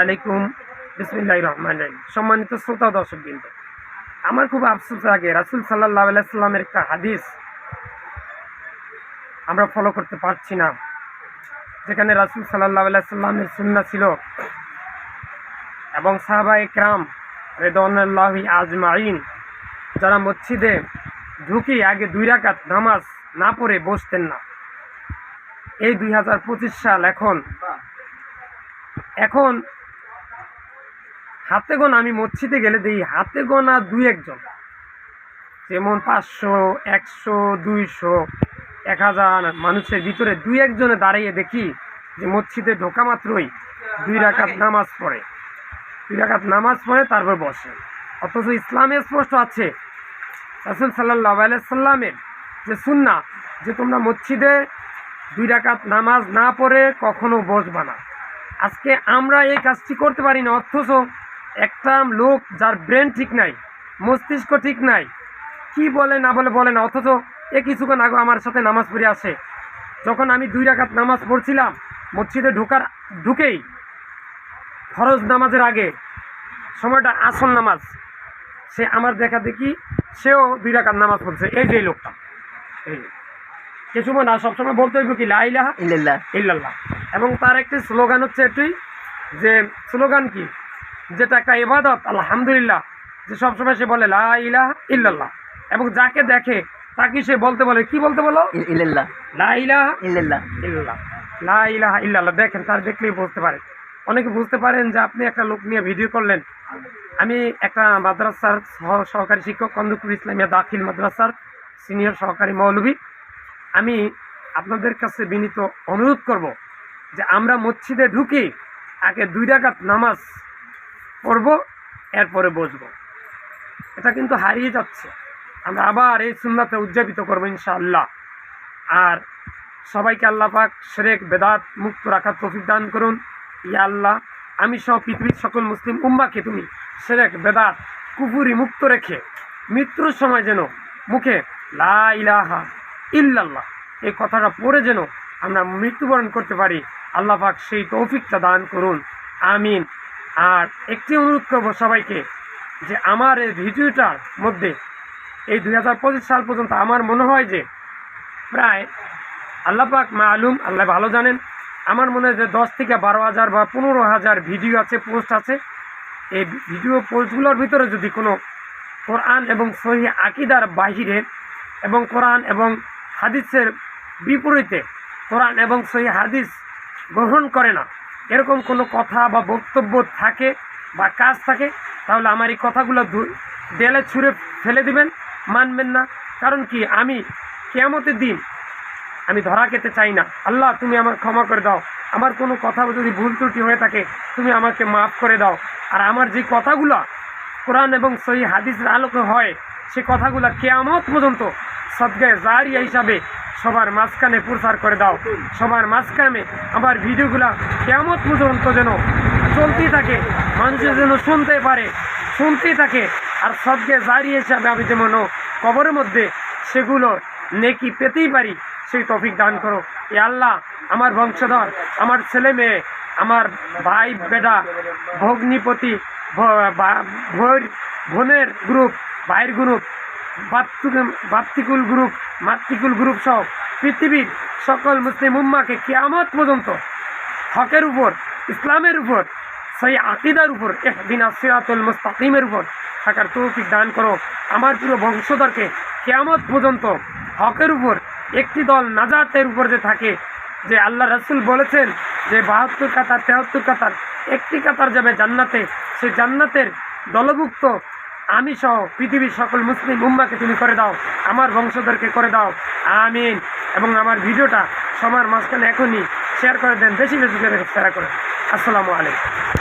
আলাইকুম। রহমান রহিম। সম্মানিত শ্রোতা আমার খুব আফসোস লাগে রাসুল সাল্লাহ একটা হাদিস আমরা ফলো করতে পারছি না, যেখানে রাসুল সাল্লাহ সুন্না ছিল। এবং সাহাবা একরাম রেদনাল্লাহি আজমাইন যারা মসজিদে ঢুকি আগে দুই রাকাত নামাজ না পড়ে বসতেন না। এই দুই হাজার পঁচিশ সাল এখন এখন হাতে গোনা আমি মসজিদে গেলে দিই, হাতে গোনা দুই একজন। যেমন পাঁচশো, একশো, দুইশো, এক হাজার মানুষের ভিতরে দুই একজনে দাঁড়িয়ে দেখি যে মসজিদে ঢোকা মাত্রই দুই রাকাত নামাজ পড়ে। দুই রাকাত নামাজ পড়ে, তারপর বসে। অথচ ইসলামে স্পষ্ট আছে, রাসুল সাল্লাহ আলাইসাল্লামের যে সুন্না যে তোমরা মসজিদে দুই রাকাত নামাজ না পড়ে কখনো বসবা না। আজকে আমরা এই কাজটি করতে পারি না অথচ একটা লোক যার ব্রেন ঠিক নাই মস্তিষ্ক ঠিক নাই কি বলে না বলে বলে না অথচ এ কিছুক্ষণ আগে আমার সাথে নামাজ পড়ে আসে। যখন আমি দুই রাকাত নামাজ পড়ছিলাম মসজিদে ঢোকার ঢুকেই ফরজ নামাজের আগে সময়টা আসল নামাজ সে আমার দেখা দেখি সেও দুই রাকাত নামাজ পড়ছে এই যে লোকটা। এই। কিছু না সবসময় বলতে হইব কি লাইলাহা ইল্লাল্লাহ। ইল্লাল্লাহ। এবং তার একটি স্লোগান হচ্ছে এটি যে স্লোগান কি? যেটা একটা ইবাদত আলহামদুলিল্লাহ যে সবসময় সে বলে লা ইলাহা ইল্লাল্লাহ। এবং যাকে দেখে তাকে সে বলতে বলে কি বলতে বলো? ইল- ইল্লাল্লাহ। লা ইলাহা ইল্লাল্লাহ। ইল্লাল্লাহ। লা ইলাহা ইল্লাল্লাহ। দেখেন তার দেখলেই বুঝতে পারে। অনেকে বুঝতে পারেন যে আপনি একটা লোক নিয়ে ভিডিও করলেন। আমি একটা মাদ্রাসার সহকারী শিক্ষক কন্দুকুর ইসলামিয়া দাখিল মাদ্রাসার সিনিয়র সহকারী মৌলভী আমি আপনাদের কাছে বিনীত অনুরোধ করব যে আমরা মসজিদে ঢুকি, আগে দুই রাকাত নামাজ পড়ব, এরপরে বসবো। এটা কিন্তু হারিয়ে যাচ্ছে। আমরা আবার এই সুন্নাতে উদযাপিত করব ইনশাআল্লাহ। আর সবাইকে আল্লাহ পাক শেরেক বেদাত মুক্ত রাখার তৌফিক দান করুন। ইয়া আল্লাহ, আমি সহ পৃথিবীর সকল মুসলিম উম্মাকে তুমি শেরেক বেদাত, কুফুরি মুক্ত রেখে মৃত্যুর সময় যেন মুখে লা ইল্লাল্লাহ এই কথাটা পড়ে যেন আমরা মৃত্যুবরণ করতে পারি। আল্লাহ পাক সেই তৌফিকটা দান করুন। আমিন। আর একটি অনুরোধ করব সবাইকে যে আমার এই ভিডিওটার মধ্যে এই দু হাজার পঁচিশ সাল পর্যন্ত আমার মনে হয় যে প্রায় আল্লাহ পাক মা আলুম আল্লাহ ভালো জানেন, আমার মনে হয় যে দশ থেকে বারো হাজার বা পনেরো হাজার ভিডিও আছে, পোস্ট আছে। এই ভিডিও পোস্টগুলোর ভিতরে যদি কোনো কোরআন এবং সহি আকিদার বাহিরে এবং কোরআন এবং হাদিসের বিপরীতে কোরআন এবং সহি হাদিস গ্রহণ করে না। এরকম কোনো কথা বা বক্তব্য থাকে বা কাজ থাকে, তাহলে আমার এই কথাগুলো দেলে ছুঁড়ে ফেলে দিবেন, মানবেন না। কারণ কি, আমি কেয়ামতের দিন আমি ধরা খেতে চাই না। আল্লাহ, তুমি আমার ক্ষমা করে দাও। আমার কোনো কথা যদি ভুল ত্রুটি হয়ে থাকে, তুমি আমাকে মাফ করে দাও। আর আমার যে কথাগুলো কোরআন এবং সহি হাদিসের আলোকে হয়, সে কথাগুলো কেয়ামত পর্যন্ত সদ্গায় জারিয়া হিসাবে সবার মাঝখানে প্রচার করে দাও। সবার মাঝখানে আমার ভিডিওগুলো কেয়ামত পর্যন্ত যেন চলতেই থাকে মানুষের যেন শুনতে পারে, শুনতেই থাকে। আর সদ্গে জারি হিসাবে আমি যেমন কবরের মধ্যে সেগুলো নেকি পেতেই পারি, সেই তফিক দান করো। এ আল্লাহ আমার বংশধর, আমার ছেলে মেয়ে, আমার ভাই, বেটা, ভগ্নিপতি, ভ- বা- বোনের গ্রুপ ভাইয়ের গ্রুপ বাত্তিকুল গ্রুপ, মাতৃকুল গ্রুপ সহ পৃথিবীর সকল মুসলিম উম্মাকে কেয়ামত পর্যন্ত হকের উপর, ইসলামের উপর, সেই আকিদার উপর একদিন সিরাতুল মুস্তাকিমের উপর থাকার তৌফিক দান করো। আমার পুরো বংশধরকে কেয়ামত পর্যন্ত হকের উপর, একটি দল নাজাতের উপর যে থাকে, যে আল্লাহ রসুল বলেছেন যে বাহাত্তর কাতার, তেহাত্তর কাতার, একটি কাতার যাবে জান্নাতে। সে জান্নাতের দলভুক্ত আমি সহ পৃথিবীর সকল মুসলিম উম্মাকে তুমি করে দাও, আমার বংশধরকে করে দাও। আমিন। এবং আমার ভিডিওটা সবার মাঝখানে এখনই শেয়ার করে দেন, বেশি বেশি করে শেয়ার করে আসসালামু আলাইকুম।